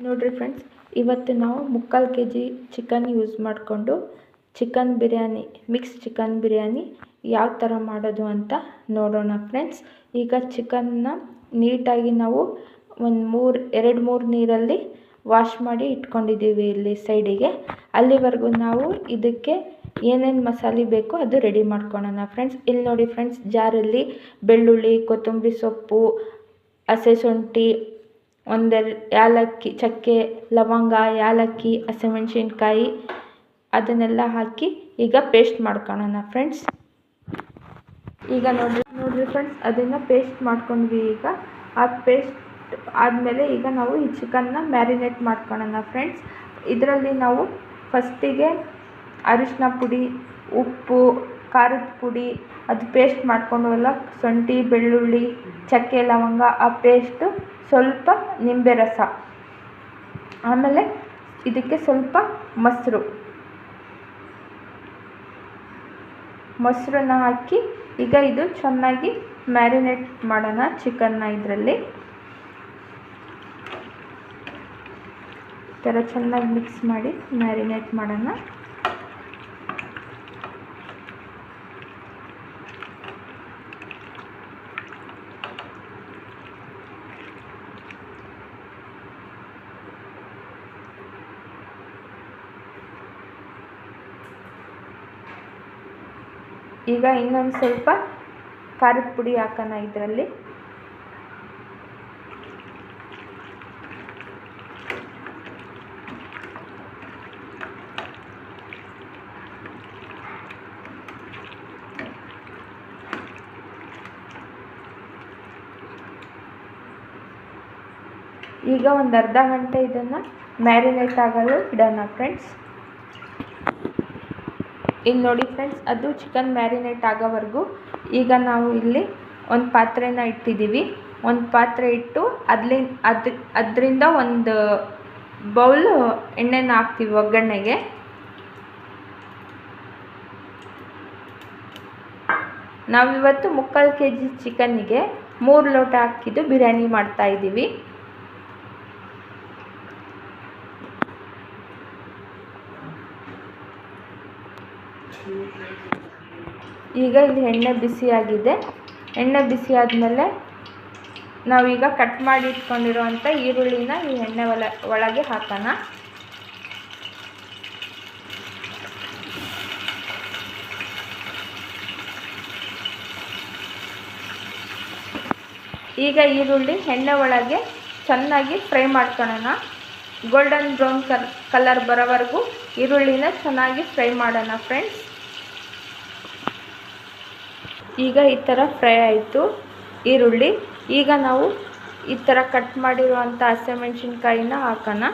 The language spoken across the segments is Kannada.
ನೋಡಿರಿ ಫ್ರೆಂಡ್ಸ್ ಇವತ್ತು ನಾವು ಮುಕ್ಕಾಲು ಕೆ ಜಿ ಚಿಕನ್ ಯೂಸ್ ಮಾಡಿಕೊಂಡು chicken biryani mix chicken biryani ಯಾವ ಥರ ಮಾಡೋದು ಅಂತ ನೋಡೋಣ ಫ್ರೆಂಡ್ಸ್ ಈಗ ಚಿಕನ್ನ ನೀಟಾಗಿ ನಾವು ಒಂದು ಮೂರು, ಎರಡು ಮೂರು ನೀರಲ್ಲಿ ವಾಶ್ ಮಾಡಿ ಇಟ್ಕೊಂಡಿದ್ದೀವಿ ಇಲ್ಲಿ ಸೈಡಿಗೆ ಅಲ್ಲಿವರೆಗೂ ನಾವು ಇದಕ್ಕೆ ಏನೇನು ಮಸಾಲೆ ಬೇಕೋ ಅದು ರೆಡಿ ಮಾಡ್ಕೊಳ್ಳೋಣ ಫ್ರೆಂಡ್ಸ್ ಇಲ್ಲಿ ನೋಡಿ ಫ್ರೆಂಡ್ಸ್ ಜಾರಲ್ಲಿ ಬೆಳ್ಳುಳ್ಳಿ, ಕೊತ್ತಂಬರಿ ಸೊಪ್ಪು, ಹಸೆ ಶುಂಠಿ ಒಂದೆರಡು ಏಲಕ್ಕಿ, ಚಕ್ಕೆ, ಲವಂಗ, ಏಲಕ್ಕಿ, ಹಸಿಮೆಣ್ಸಿನ್ಕಾಯಿ ಅದನ್ನೆಲ್ಲ ಹಾಕಿ ಈಗ ಪೇಸ್ಟ್ ಮಾಡ್ಕೊಳ್ಳೋಣ ಫ್ರೆಂಡ್ಸ್ ಈಗ ನೋಡಿರಿ ನೋಡಿರಿ ಫ್ರೆಂಡ್ಸ್ ಅದನ್ನು ಪೇಸ್ಟ್ ಮಾಡ್ಕೊಂಡ್ವಿ ಈಗ. ಆ ಪೇಸ್ಟ್ ಆದಮೇಲೆ ಈಗ ನಾವು ಈ ಚಿಕನ್ನ ಮ್ಯಾರಿನೇಟ್ ಮಾಡ್ಕೊಳ್ಳೋಣ ಫ್ರೆಂಡ್ಸ್ ಇದರಲ್ಲಿ ನಾವು ಫಸ್ಟಿಗೆ ಅರಿಶಿನ ಪುಡಿ, ಉಪ್ಪು, ಖಾರದ ಪುಡಿ ಅದು ಪೇಸ್ಟ್ ಮಾಡ್ಕೊಂಡ್ವಲ್ಲ ಶುಂಠಿ, ಬೆಳ್ಳುಳ್ಳಿ, ಚಕ್ಕೆ, ಲವಂಗ ಆ ಪೇಸ್ಟು ಸ್ವಲ್ಪ ನಿಂಬೆ ರಸ. ಆಮೇಲೆ ಇದಕ್ಕೆ ಸ್ವಲ್ಪ ಮೊಸರು. ಮೊಸರನ್ನ ಹಾಕಿ ಈಗ ಇದು ಚೆನ್ನಾಗಿ ಮ್ಯಾರಿನೇಟ್ ಮಾಡೋಣ ಚಿಕನ್ನ ಇದರಲ್ಲಿ. ಥರ ಚೆನ್ನಾಗಿ ಮಿಕ್ಸ್ ಮಾಡಿ ಮ್ಯಾರಿನೇಟ್ ಮಾಡೋಣ. ಈಗ ಇನ್ನೊಂದು ಸ್ವಲ್ಪ ಖಾರದ ಪುಡಿ ಹಾಕೋಣ ಇದರಲ್ಲಿ. ಈಗ ಒಂದು ಅರ್ಧ ಗಂಟೆ ಇದನ್ನು ಮ್ಯಾರಿನೇಟ್ ಆಗಲು ಇಡೋಣ ಫ್ರೆಂಡ್ಸ್ ಇಲ್ಲಿ ನೋಡಿ ಫ್ರೆಂಡ್ಸ್ ಅದು ಚಿಕನ್ ಮ್ಯಾರಿನೇಟ್ ಆಗೋವರೆಗೂ ಈಗ ನಾವು ಇಲ್ಲಿ ಒಂದು ಪಾತ್ರೆನ ಇಟ್ಟಿದ್ದೀವಿ. ಒಂದು ಪಾತ್ರೆ ಇಟ್ಟು ಅದ್ಲಿ, ಅದು, ಅದರಿಂದ ಒಂದು ಬೌಲ್ ಎಣ್ಣೆನ ಹಾಕ್ತೀವಿ ಒಗ್ಗರಣೆಗೆ. ನಾವಿವತ್ತು ಮುಕ್ಕಾಲು ಕೆ ಜಿ ಚಿಕನ್ನಿಗೆ ಮೂರು ಲೋಟ ಹಾಕಿದ್ದು ಬಿರಿಯಾನಿ ಮಾಡ್ತಾಯಿದ್ದೀವಿ ಈಗ ಇಲ್ಲಿ ಎಣ್ಣೆ ಬಿಸಿಯಾಗಿದೆ. ಎಣ್ಣೆ ಬಿಸಿ ಆದಮೇಲೆ ನಾವೀಗ ಕಟ್ ಮಾಡಿ ಇಟ್ಕೊಂಡಿರುವಂಥ ಈರುಳ್ಳಿನ ಈ ಎಣ್ಣೆ ಒಳ ಒಳಗೆ ಹಾಕೋಣ. ಈಗ ಈರುಳ್ಳಿ ಎಣ್ಣೆ ಒಳಗೆ ಚೆನ್ನಾಗಿ ಫ್ರೈ ಮಾಡ್ಕೊಳ್ಳೋಣ ಗೋಲ್ಡನ್ ಬ್ರೌನ್ ಕಲ್ ಕಲರ್ ಬರೋವರೆಗೂ ಈರುಳ್ಳಿನ ಚೆನ್ನಾಗಿ ಫ್ರೈ ಮಾಡೋಣ ಫ್ರೆಂಡ್ಸ್ ಈಗ ಈ ಥರ ಫ್ರೈ ಆಯಿತು. ಈರುಳ್ಳಿ, ಈಗ ನಾವು ಈ ಥರ ಕಟ್ ಮಾಡಿರುವಂಥ ಹಸಿಮೆಣ್ಸಿನ್ಕಾಯಿನ ಹಾಕೋಣ.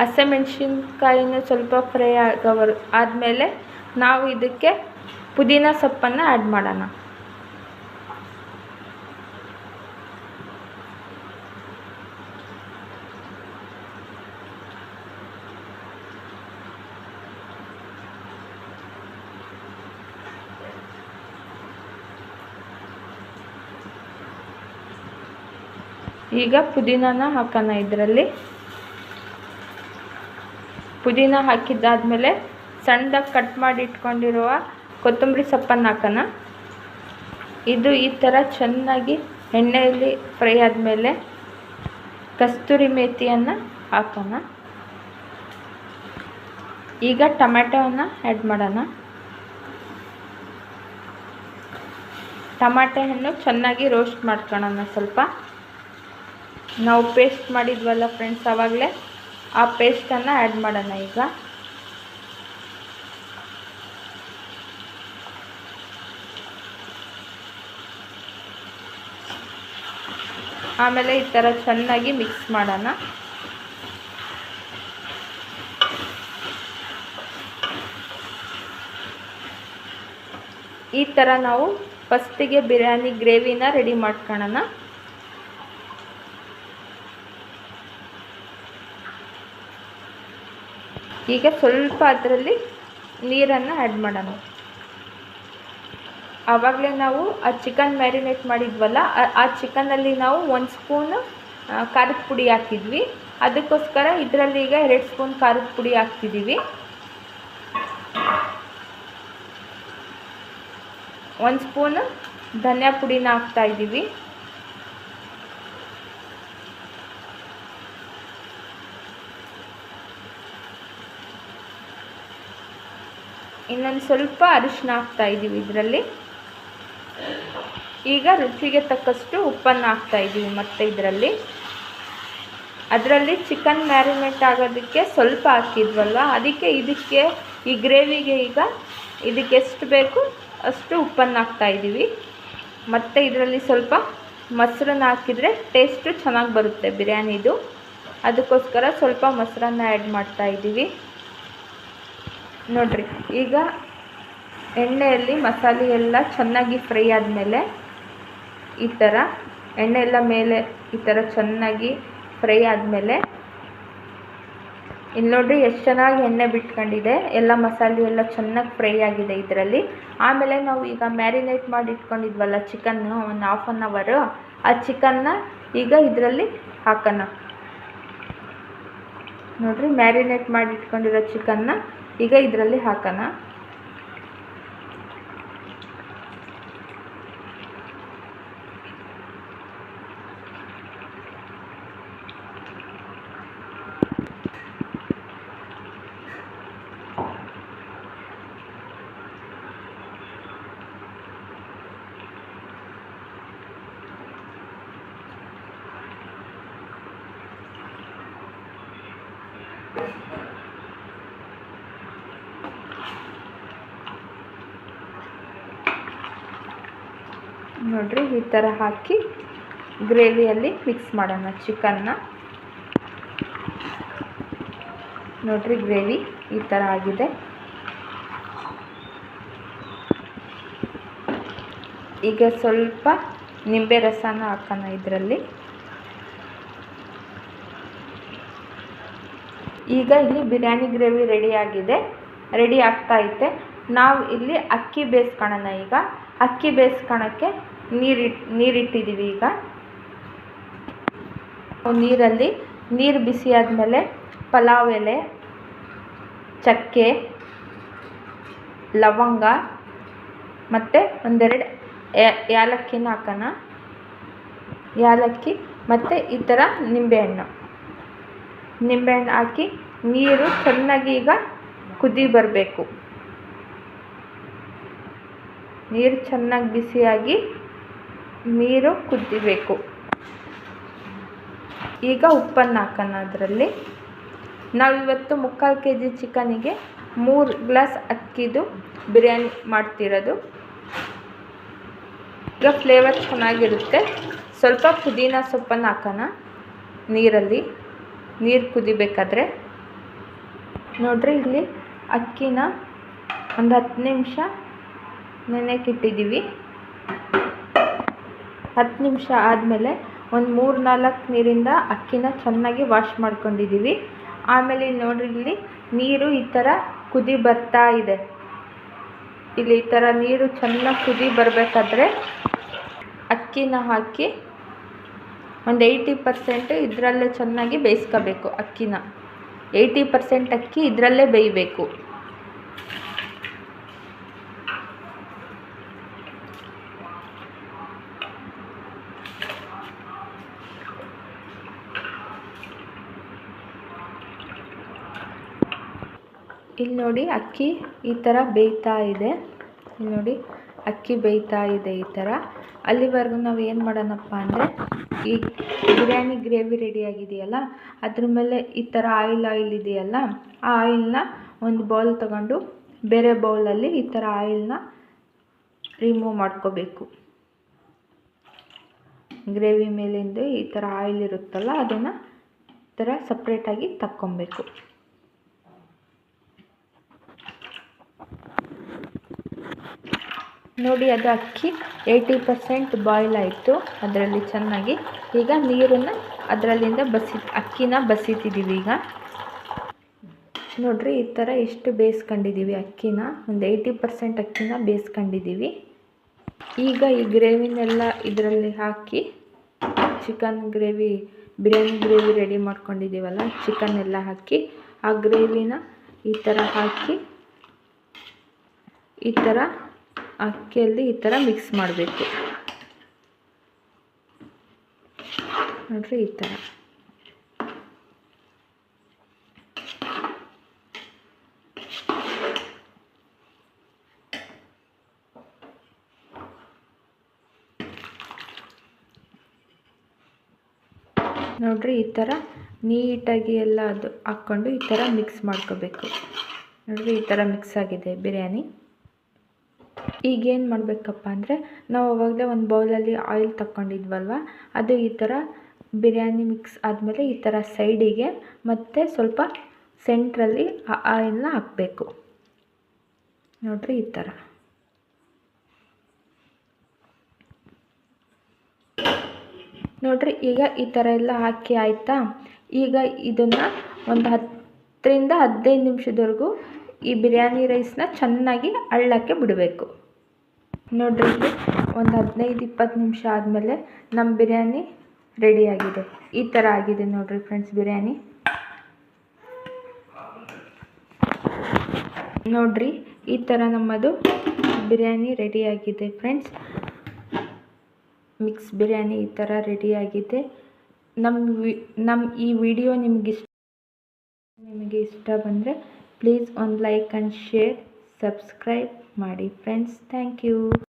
ಹಸಿಮೆಣ್ಸಿನ್ಕಾಯಿನ ಸ್ವಲ್ಪ ಫ್ರೈ ಆಗೋವರ್, ಆದಮೇಲೆ ನಾವು ಇದಕ್ಕೆ ಪುದೀನ ಸೊಪ್ಪನ್ನು ಆ್ಯಡ್ ಮಾಡೋಣ. ಈಗ ಪುದೀನಾನ ಹಾಕೋಣ ಇದರಲ್ಲಿ. ಪುದೀನ ಹಾಕಿದ್ದಾದಮೇಲೆ ಸಣ್ಣದಾಗಿ ಕಟ್ ಮಾಡಿ ಇಟ್ಕೊಂಡಿರುವ ಕೊತ್ತಂಬರಿ ಸೊಪ್ಪನ್ನು ಹಾಕೋಣ. ಇದು ಈ ಥರ ಚೆನ್ನಾಗಿ ಎಣ್ಣೆಯಲ್ಲಿ ಫ್ರೈ ಆದಮೇಲೆ ಕಸ್ತೂರಿ ಮೇಥಿಯನ್ನು ಹಾಕೋಣ. ಈಗ ಟೊಮ್ಯಾಟೋವನ್ನು ಆ್ಯಡ್ ಮಾಡೋಣ. ಟಮಾಟೆ ಹಣ್ಣು ಚೆನ್ನಾಗಿ ರೋಸ್ಟ್ ಮಾಡ್ಕೊಳ್ಳೋಣ ಸ್ವಲ್ಪ. ನಾವು ಪೇಸ್ಟ್ ಮಾಡಿದ್ವಲ್ಲ ಫ್ರೆಂಡ್ಸ್ ಆವಾಗಲೇ ಆ ಪೇಸ್ಟನ್ನು ಆ್ಯಡ್ ಮಾಡೋಣ ಈಗ. ಆಮೇಲೆ ಈ ಥರ ಚೆನ್ನಾಗಿ ಮಿಕ್ಸ್ ಮಾಡೋಣ. ಈ ಥರ ನಾವು ಫಸ್ಟಿಗೆ ಬಿರಿಯಾನಿ ಗ್ರೇವಿನ ರೆಡಿ ಮಾಡ್ಕೊಳ್ಳೋಣ ಈಗ ಸ್ವಲ್ಪ ಅದರಲ್ಲಿ ನೀರನ್ನು ಆ್ಯಡ್ ಮಾಡೋಣ. ಆವಾಗಲೇ ನಾವು ಆ ಚಿಕನ್ ಮ್ಯಾರಿನೇಟ್ ಮಾಡಿದ್ವಲ್ಲ, ಆ- ಚಿಕನ್ನಲ್ಲಿ ನಾವು ಒಂದು ಸ್ಪೂನ್ ಖಾರದ ಪುಡಿ ಹಾಕಿದ್ವಿ. ಅದಕ್ಕೋಸ್ಕರ ಇದರಲ್ಲಿ ಈಗ ಎರಡು ಸ್ಪೂನ್ ಖಾರದ ಪುಡಿ ಹಾಕ್ತಿದ್ದೀವಿ ಒಂದು ಸ್ಪೂನ್ ಧನಿಯಾ ಪುಡಿನ ಹಾಕ್ತಾ ಇನ್ನೊಂದು ಸ್ವಲ್ಪ ಅರಿಶಿನ ಹಾಕ್ತಾ ಇದ್ದೀವಿ ಇದರಲ್ಲಿ. ಈಗ ರುಚಿಗೆ ತಕ್ಕಷ್ಟು ಉಪ್ಪನ್ನು ಹಾಕ್ತಾ ಇದ್ದೀವಿ ಮತ್ತೆ ಇದರಲ್ಲಿ. ಅದರಲ್ಲಿ ಚಿಕನ್ ಮ್ಯಾರಿನೇಟ್ ಆಗೋದಕ್ಕೆ ಸ್ವಲ್ಪ ಹಾಕಿದ್ವಲ್ವ? ಅದಕ್ಕೆ ಇದಕ್ಕೆ ಈ ಗ್ರೇವಿಗೆ ಈಗ ಇದಕ್ಕೆ ಎಷ್ಟು ಬೇಕು ಅಷ್ಟು ಉಪ್ಪನ್ನು ಹಾಕ್ತಾ ಇದ್ದೀವಿ ಮತ್ತು ಇದರಲ್ಲಿ ಸ್ವಲ್ಪ ಮೊಸರನ್ನ ಹಾಕಿದರೆ ಟೇಸ್ಟು ಚೆನ್ನಾಗಿ ಬರುತ್ತೆ ಬಿರಿಯಾನಿದು. ಅದಕ್ಕೋಸ್ಕರ ಸ್ವಲ್ಪ ಮೊಸರನ್ನ ಆ್ಯಡ್ ಮಾಡ್ತಾ ಇದ್ದೀವಿ ನೋಡಿರಿ, ಈಗ ಎಣ್ಣೆಯಲ್ಲಿ ಮಸಾಲೆ ಎಲ್ಲ ಚೆನ್ನಾಗಿ ಫ್ರೈ ಆದಮೇಲೆ ಈ ಥರ ಎಣ್ಣೆ ಎಲ್ಲ ಮೇಲೆ ಈ ಥರ ಚೆನ್ನಾಗಿ ಫ್ರೈ ಆದಮೇಲೆ, ಇಲ್ಲಿ ನೋಡ್ರಿ ಎಷ್ಟು ಚೆನ್ನಾಗಿ ಎಣ್ಣೆ ಬಿಟ್ಕೊಂಡಿದೆ, ಎಲ್ಲ ಮಸಾಲೆ ಎಲ್ಲ ಚೆನ್ನಾಗಿ ಫ್ರೈ ಆಗಿದೆ ಇದರಲ್ಲಿ. ಆಮೇಲೆ ನಾವು ಈಗ ಮ್ಯಾರಿನೇಟ್ ಮಾಡಿ ಇಟ್ಕೊಂಡಿದ್ವಲ್ಲ ಚಿಕನ್ನು ಒಂದು ಹಾಫ್ ಆನ್ ಅವರು ಆ ಚಿಕನ್ನ ಈಗ ಇದರಲ್ಲಿ ಹಾಕೋಣ. ನೋಡ್ರಿ, ಮ್ಯಾರಿನೇಟ್ ಮಾಡಿ ಇಟ್ಕೊಂಡಿರೋ ಚಿಕನ್ನ ಈಗ ಇದರಲ್ಲಿ ಹಾಕೋಣ. ನೋಡ್ರಿ, ಈ ಥರ ಹಾಕಿ ಗ್ರೇವಿಯಲ್ಲಿ ಮಿಕ್ಸ್ ಮಾಡೋಣ ಚಿಕನ್ನ ನೋಡ್ರಿ, ಗ್ರೇವಿ ಈ ಥರ ಆಗಿದೆ. ಈಗ ಸ್ವಲ್ಪ ನಿಂಬೆ ರಸನ ಹಾಕೋಣ ಇದರಲ್ಲಿ. ಈಗ ಇಲ್ಲಿ ಬಿರಿಯಾನಿ ಗ್ರೇವಿ ರೆಡಿ ಆಗಿದೆ. ರೆಡಿ ಆಗ್ತಾ ಐತೆ. ನಾವು ಇಲ್ಲಿ ಅಕ್ಕಿ ಬೇಯಿಸ್ಕೊಳ್ಳೋಣ ಈಗ. ಅಕ್ಕಿ ಬೇಯಿಸ್ಕೊಳಕ್ಕೆ ನೀರಿಟ್ ನೀರಿಟ್ಟಿದ್ದೀವಿ ಈಗ. ನೀರಲ್ಲಿ ನೀರು ಬಿಸಿ ಆದಮೇಲೆ ಪಲಾವ್ ಎಲೆ, ಚಕ್ಕೆ, ಲವಂಗ ಮತ್ತು ಒಂದೆರಡು ಏಲಕ್ಕಿನ ಹಾಕೋಣ. ಏಲಕ್ಕಿ ಮತ್ತು ಈ ಥರ ನಿಂಬೆಹಣ್ಣು. ನಿಂಬೆಹಣ್ಣು ಹಾಕಿ ನೀರು ಚೆನ್ನಾಗಿ ಈಗ ಕುದಿ ಬರಬೇಕು. ನೀರು ಚೆನ್ನಾಗಿ ಬಿಸಿಯಾಗಿ ನೀರು ಕುದಿಬೇಕು. ಈಗ ಉಪ್ಪನ್ನು ಹಾಕೋಣ ಅದರಲ್ಲಿ. ನಾವಿವತ್ತು ಮುಕ್ಕಾಲು ಕೆ ಜಿ ಚಿಕನಿಗೆ ಮೂರು ಗ್ಲಾಸ್ ಅಕ್ಕಿದು ಬಿರಿಯಾನಿ ಮಾಡ್ತಿರೋದು. ಈಗ ಫ್ಲೇವರ್ ಚೆನ್ನಾಗಿರುತ್ತೆ. ಸ್ವಲ್ಪ ಪುದೀನ ಸೊಪ್ಪನ್ನು ಹಾಕೋಣ ನೀರಲ್ಲಿ. ನೀರು ಕುದಿಬೇಕಾದ್ರೆ. ನೋಡ್ರಿ ಇಲ್ಲಿ ಅಕ್ಕಿನ ಒಂದು ಹತ್ತು ನಿಮಿಷ ನೆನೆಯಕ್ಕಿಟ್ಟಿದ್ದೀವಿ ಹತ್ತು ನಿಮಿಷ ಆದಮೇಲೆ ಒಂದು ಮೂರು ನಾಲ್ಕು ನೀರಿಂದ ಅಕ್ಕಿನ ಚೆನ್ನಾಗಿ ವಾಶ್ ಮಾಡ್ಕೊಂಡಿದ್ದೀವಿ ಆಮೇಲೆ ನೋಡಿರಿ, ಇಲ್ಲಿ ನೀರು ಈ ಥರ ಕುದಿ ಬರ್ತಾ ಇದೆ. ಇಲ್ಲಿ ಈ ಥರ ನೀರು ಚೆನ್ನಾಗಿ ಕುದಿ ಬರಬೇಕಾದ್ರೆ ಅಕ್ಕಿನ ಹಾಕಿ ಒಂದು ಏಯ್ಟಿ ಪರ್ಸೆಂಟ್ ಇದರಲ್ಲೇ ಚೆನ್ನಾಗಿ ಬೇಯಿಸ್ಕೋಬೇಕು ಅಕ್ಕಿನ. ಏಯ್ಟಿ ಪರ್ಸೆಂಟ್ ಅಕ್ಕಿ ಇದರಲ್ಲೇ ಬೇಯಬೇಕು. ಇಲ್ಲಿ ನೋಡಿ ಅಕ್ಕಿ ಈ ಥರ ಬೇಯ್ತಾ ಇದೆ. ಇಲ್ಲಿ ನೋಡಿ ಅಕ್ಕಿ ಬೇಯ್ತಾ ಇದೆ ಈ ಥರ ಅಲ್ಲಿವರೆಗೂ ನಾವು ಏನು ಮಾಡೋಣಪ್ಪ ಅಂದರೆ ಈ ಬಿರಿಯಾನಿ ಗ್ರೇವಿ ರೆಡಿ ಆಗಿದೆಯಲ್ಲ, ಅದ್ರ ಮೇಲೆ ಈ ಥರ ಆಯಿಲ್ ಆಯಿಲ್ ಇದೆಯಲ್ಲ, ಆ ಆಯಿಲ್ನ ಒಂದು ಬೌಲ್ ತಗೊಂಡು ಬೇರೆ ಬೌಲಲ್ಲಿ ಈ ಥರ ಆಯಿಲ್ನ ರಿಮೂವ್ ಮಾಡ್ಕೋಬೇಕು. ಗ್ರೇವಿ ಮೇಲಿಂದ ಈ ಥರ ಆಯಿಲ್ ಇರುತ್ತಲ್ಲ, ಅದನ್ನು ಈ ಥರ ಸಪ್ರೇಟಾಗಿ ತಕ್ಕೊಬೇಕು. ನೋಡಿ, ಅದು ಅಕ್ಕಿ ಏಯ್ಟಿ ಪರ್ಸೆಂಟ್ ಬಾಯ್ಲ್ ಆಯಿತು. ಅದರಲ್ಲಿ ಚೆನ್ನಾಗಿ ಈಗ ನೀರನ್ನು ಅದರಲ್ಲಿಂದ ಬಸಿ, ಅಕ್ಕಿನ ಬಸಿತಿದ್ದೀವಿ ಈಗ. ನೋಡಿರಿ, ಈ ಥರ ಎಷ್ಟು ಬೇಯಿಸ್ಕೊಂಡಿದ್ದೀವಿ ಅಕ್ಕಿನ. ಒಂದು ಏಯ್ಟಿ ಪರ್ಸೆಂಟ್ ಅಕ್ಕಿನ ಬೇಯಿಸ್ಕೊಂಡಿದ್ದೀವಿ ಈಗ ಈ ಗ್ರೇವಿನೆಲ್ಲ ಇದರಲ್ಲಿ ಹಾಕಿ chicken gravy, biryani gravy ready ಮಾಡ್ಕೊಂಡಿದ್ದೀವಲ್ಲ chicken ಎಲ್ಲ ಹಾಕಿ ಆ ಗ್ರೇವಿನ ಈ ಥರ ಹಾಕಿ ಈ ಥರ ಅಕ್ಕಿಯಲ್ಲಿ ಈ ಥರ ಮಿಕ್ಸ್ ಮಾಡಬೇಕು. ನೋಡ್ರಿ ಈ ಥರ. ನೋಡ್ರಿ ಈ ಥರ ನೀಟಾಗಿ ಎಲ್ಲ ಅದು ಹಾಕ್ಕೊಂಡು ಈ ಥರ ಮಿಕ್ಸ್ ಮಾಡ್ಕೋಬೇಕು. ನೋಡ್ರಿ ಈ ಥರ ಮಿಕ್ಸ್ ಆಗಿದೆ ಬಿರಿಯಾನಿ. ಈಗೇನು ಮಾಡಬೇಕಪ್ಪ ಅಂದರೆ ನಾವು ಅವಾಗಲೇ ಒಂದು ಬೌಲಲ್ಲಿ ಆಯಿಲ್ ತಗೊಂಡಿದ್ವಲ್ವ ಅದು ಈ ಥರ ಬಿರಿಯಾನಿ ಮಿಕ್ಸ್ ಆದಮೇಲೆ ಈ ಥರ ಸೈಡಿಗೆ ಮತ್ತು ಸ್ವಲ್ಪ ಸೆಂಟ್ರಲ್ಲಿ ಆ ಆಯಿಲ್ನ ಹಾಕಬೇಕು. ನೋಡಿರಿ ಈ ಥರ ನೋಡಿರಿ ಈಗ ಈ ಥರ ಎಲ್ಲ ಹಾಕಿ ಆಯಿತಾ? ಈಗ ಇದನ್ನು ಒಂದು ಹತ್ತರಿಂದ ಹದಿನೈದು ನಿಮಿಷದವರೆಗೂ ಈ ಬಿರಿಯಾನಿ ರೈಸ್ನ ಚೆನ್ನಾಗಿ ಅಳ್ಳಕ್ಕೆ ಬಿಡಬೇಕು. ನೋಡಿರಿ ಒಂದು ಹದಿನೈದು, ಇಪ್ಪತ್ತು ನಿಮಿಷ ಆದಮೇಲೆ ನಮ್ಮ ಬಿರಿಯಾನಿ ರೆಡಿಯಾಗಿದೆ. ಈ ಥರ ಆಗಿದೆ ನೋಡಿರಿ ಫ್ರೆಂಡ್ಸ್ ಬಿರಿಯಾನಿ. ನೋಡಿರಿ ಈ ಥರ ನಮ್ಮದು ಬಿರಿಯಾನಿ ರೆಡಿಯಾಗಿದೆ ಫ್ರೆಂಡ್ಸ್. ಮಿಕ್ಸ್ ಬಿರಿಯಾನಿ ಈ ಥರ ರೆಡಿಯಾಗಿದೆ. ನಮ್ಮ ವಿ, ನಮ್ಮ ಈ ವಿಡಿಯೋ ನಿಮಗಿಷ್ಟ ನಿಮಗೆ ಇಷ್ಟ ಬಂದರೆ ಪ್ಲೀಸ್ ಒಂದು ಲೈಕ್ ಆ್ಯಂಡ್ ಶೇರ್ ಸಬ್ಸ್ಕ್ರೈಬ್ ಮಾಡಿ ಫ್ರೆಂಡ್ಸ್ ಥ್ಯಾಂಕ್ ಯು